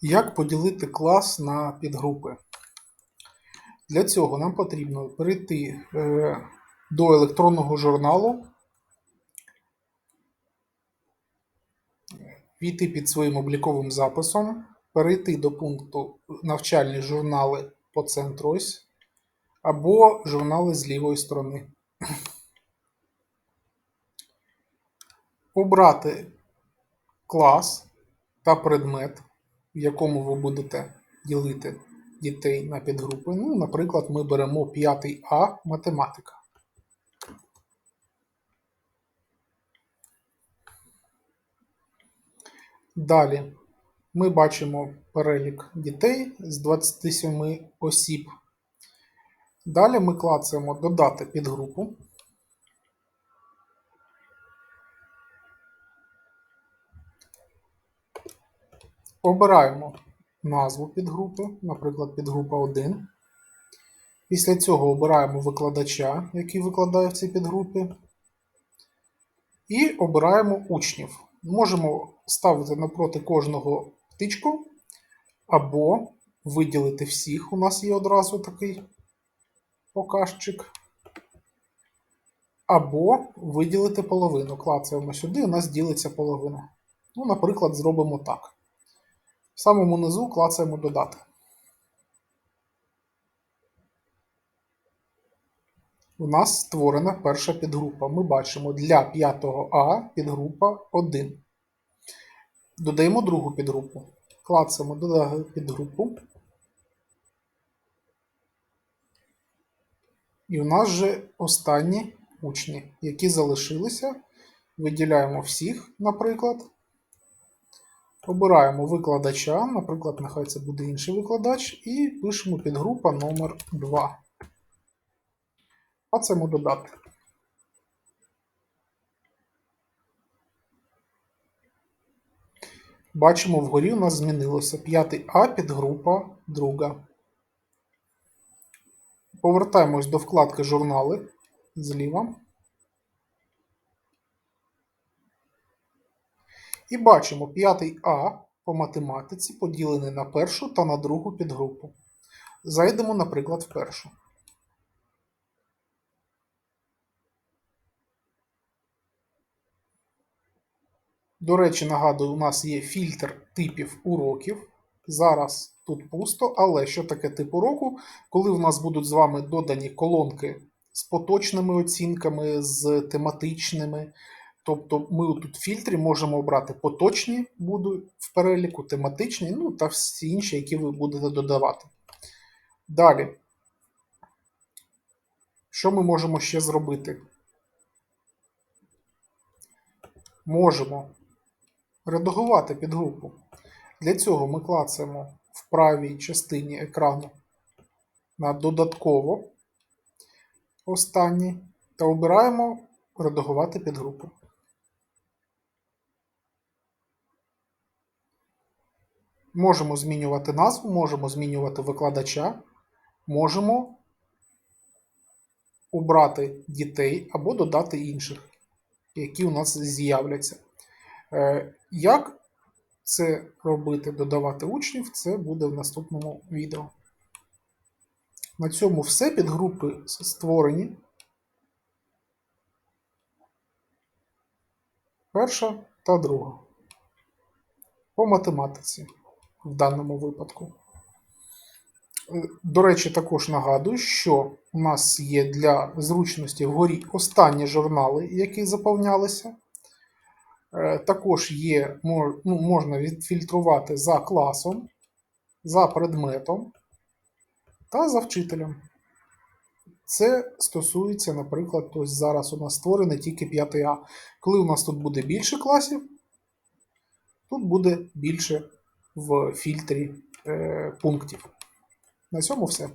Як поділити клас на підгрупи? Для цього нам потрібно перейти е, до електронного журналу, війти під своїм обліковим записом, перейти до пункту навчальні журнали по центру ось, або журнали з лівої сторони. Обрати клас та предмет, в якому ви будете ділити дітей на підгрупи. Ну, наприклад, ми беремо 5 А математика. Далі ми бачимо перелік дітей з 27 осіб. Далі ми клацаємо Додати підгрупу. Обираємо назву підгрупи, наприклад, підгрупа 1. Після цього обираємо викладача, який викладає в цій підгрупі. І обираємо учнів. Можемо ставити напроти кожного птичку, або виділити всіх. У нас є одразу такий показчик. Або виділити половину. Клацаємо сюди, у нас ділиться половина. Ну, наприклад, зробимо так. В самому низу клацаємо додати. У нас створена перша підгрупа. Ми бачимо для 5 А підгрупа 1. Додаємо другу підгрупу. Клацаємо додати підгрупу. І у нас же останні учні, які залишилися. Виділяємо всіх, наприклад. Обираємо викладача, наприклад, нехай це буде інший викладач, і пишемо підгрупа номер 2 Клацаємо додати. Бачимо, вгорі у нас змінилося 5 А підгрупа друга. Повертаємось до вкладки Журнали зліва. І бачимо 5 А по математиці поділений на першу та на другу підгрупу. Зайдемо, наприклад, в першу. До речі, нагадую, у нас є фільтр типів уроків. Зараз тут пусто, але що таке тип уроку? Коли в нас будуть з вами додані колонки з поточними оцінками, з тематичними. Тобто ми тут в фільтрі можемо обрати поточні, будуть в переліку, тематичні, ну та всі інші, які ви будете додавати. Далі, що ми можемо ще зробити? Можемо редагувати підгрупу. Для цього ми клацаємо в правій частині екрану на додатково останній та обираємо редагувати підгрупу. Можемо змінювати назву, можемо змінювати викладача, можемо обрати дітей або додати інших, які у нас з'являться. Е, Як це робити, додавати учнів, це буде в наступному відео. На цьому все. Підгрупи створені. Перша та друга. По математиці в даному випадку. Е, До речі, також нагадую, що у нас є для зручності вгорі останні журнали, які заповнялися. Е, Також є, ну, можна відфільтрувати за класом, за предметом та за вчителем. Це стосується, наприклад, ось зараз у нас створений тільки 5 А. Коли у нас тут буде більше класів, тут буде більше в фільтрі е, пунктів. На цьому все.